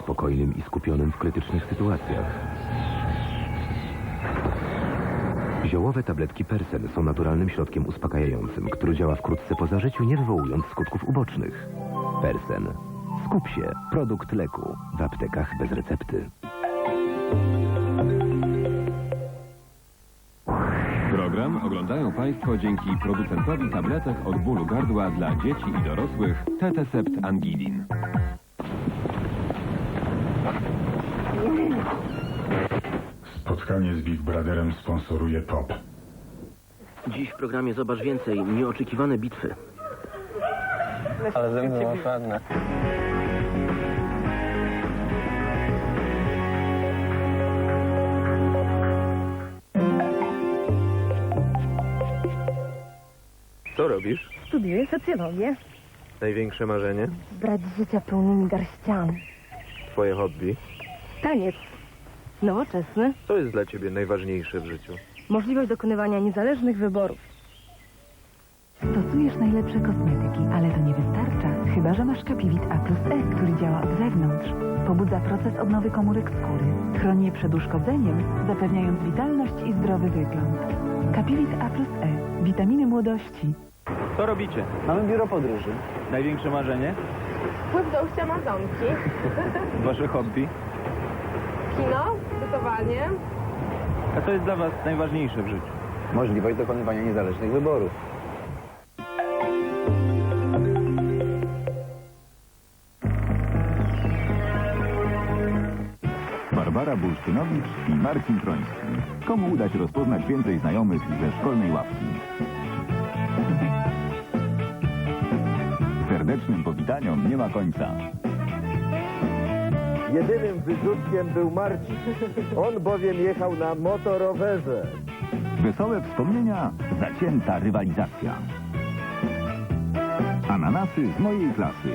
spokojnym i skupionym w krytycznych sytuacjach. Ziołowe tabletki Persen są naturalnym środkiem uspokajającym, który działa wkrótce po zażyciu, nie wywołując skutków ubocznych. Persen. Skup się. Produkt leku. W aptekach bez recepty. Program oglądają Państwo dzięki producentowi tabletek od bólu gardła dla dzieci i dorosłych Tetesept Angidin. Spotkanie z Big Brotherem sponsoruje TOP. Dziś w programie Zobacz Więcej nieoczekiwane bitwy. Ale ze mną masz ładne. Co robisz? Studiuję socjologię. Największe marzenie? Brać życia pełnymi garściami. Twoje hobby? Taniec. Nowoczesny. Co jest dla ciebie najważniejsze w życiu? Możliwość dokonywania niezależnych wyborów. Stosujesz najlepsze kosmetyki, ale to nie wystarcza, chyba że masz Capivit A plus E, który działa od wewnątrz. Pobudza proces odnowy komórek skóry. Chroni je przed uszkodzeniem, zapewniając witalność i zdrowy wygląd. Capivit A plus E. Witaminy młodości. Co robicie? Mamy biuro podróży. Największe marzenie? Wzdłuż Amazonki. Wasze hobby? Kino, gotowanie. A co jest dla was najważniejsze w życiu? Możliwość dokonywania niezależnych wyborów. Barbara Bursztynowicz i Marcin Troński. Komu uda się rozpoznać więcej znajomych ze szkolnej ławki? Serdecznym powitaniom nie ma końca. Jedynym wyrzutkiem był Marcin. On bowiem jechał na motorowerze. Wesołe wspomnienia, zacięta rywalizacja. Ananasy z mojej klasy.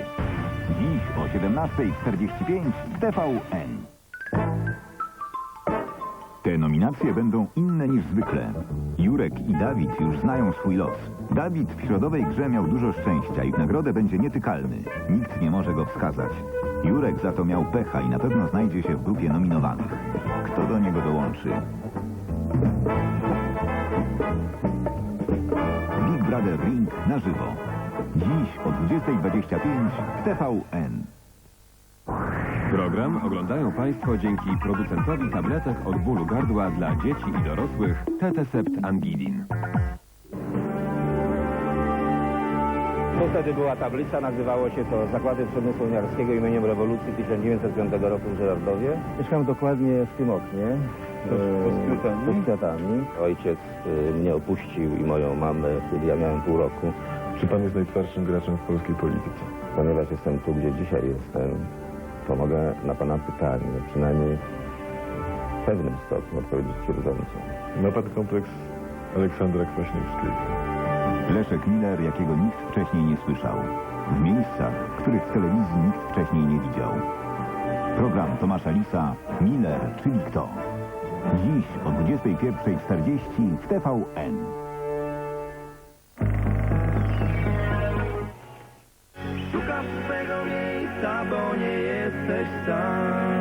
Dziś o 17.45 w TVN. Te nominacje będą inne niż zwykle. Jurek i Dawid już znają swój los. Dawid w środowej grze miał dużo szczęścia i w nagrodę będzie nietykalny. Nikt nie może go wskazać. Jurek za to miał pecha i na pewno znajdzie się w grupie nominowanych. Kto do niego dołączy? Big Brother Ring na żywo. Dziś o 20.25 w TVN. Program oglądają Państwo dzięki producentowi tabletek od bólu gardła dla dzieci i dorosłych Tetesept Angidin. Tu wtedy była tablica, nazywało się to Zakłady Przemysłu Miarskiego imieniem rewolucji 1905 roku w Żerardowie. Mieszkałem dokładnie w tym oknie. e, Pod kwiatami. Ojciec e, mnie opuścił i moją mamę, kiedy ja miałem pół roku. Czy pan jest najtwardszym graczem w polskiej polityce? Ponieważ jestem tu, gdzie dzisiaj jestem, to mogę na pana pytanie, przynajmniej w pewnym stopniu odpowiedzieć twierdząco. Ma pan kompleks Aleksandra Kwaśniewskiego. Leszek Miller, jakiego nikt wcześniej nie słyszał. W miejscach, których w telewizji nikt wcześniej nie widział. Program Tomasza Lisa, Miller, czyli kto? Dziś o 21.40 w TVN. Szukam swego miejsca, bo first time.